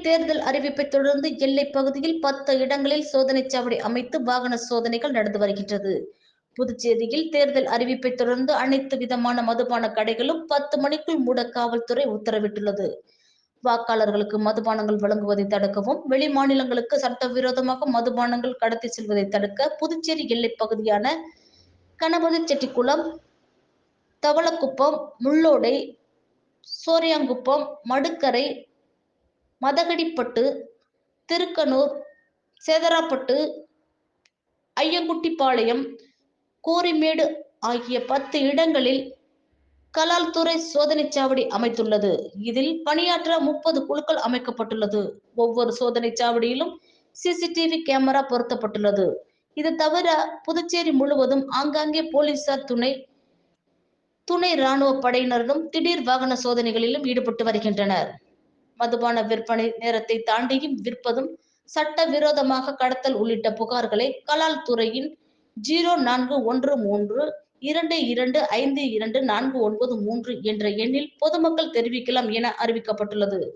தேர்தல் அறிவிப்பை தொடர்ந்து எல்லை பகுதியில் பத்து இடங்களில் சோதனைச் சாவடி அமைத்து வாகன சோதனைகள் நடந்து வருகின்றது. புதுச்சேரியில் தேர்தல் அறிவிப்பை தொடர்ந்து அனைத்து விதமான மதுபான கடைகளும் பத்து மணிக்குள் மூட காவல்துறை உத்தரவிட்டுள்ளது. வாக்காளர்களுக்கு மதுபானங்கள் வழங்குவதை தடுக்கவும் வெளி மாநிலங்களுக்கு சட்டவிரோதமாக மதுபானங்கள் கடத்தி செல்வதை தடுக்க புதுச்சேரி எல்லை பகுதியான கணபதி செட்டிக்குளம் தவளக்குப்பம் முள்ளோடை சோரியாங்குப்பம் மடுக்கரை மதகடிப்பட்டு திருக்கனூர் சேதராப்பட்டு ஐயங்குட்டிப்பாளையம் கோரிமேடு ஆகிய பத்து இடங்களில் கலால் துறை சாவடி அமைத்துள்ளது. இதில் பணியாற்ற முப்பது குழுக்கள் அமைக்கப்பட்டுள்ளது. ஒவ்வொரு சோதனை சாவடியிலும் சிசிடிவி கேமரா பொருத்தப்பட்டுள்ளது. இது தவிர புதுச்சேரி முழுவதும் ஆங்காங்கே போலீசார் துணை துணை ராணுவ படையினரிடம் திடீர் வாகன சோதனைகளிலும் ஈடுபட்டு வருகின்றனர். மதுபான விற்பனை நேரத்தை தாண்டியும் விற்பதும் சட்ட விரோதமாக கடத்தல் உள்ளிட்ட புகார்களை கலால் துறையின் ஜீரோ நான்கு ஒன்று மூன்று இரண்டு இரண்டு ஐந்து இரண்டு நான்கு ஒன்பது மூன்று என்ற எண்ணில் பொதுமக்கள் தெரிவிக்கலாம் என அறிவிக்கப்பட்டுள்ளது.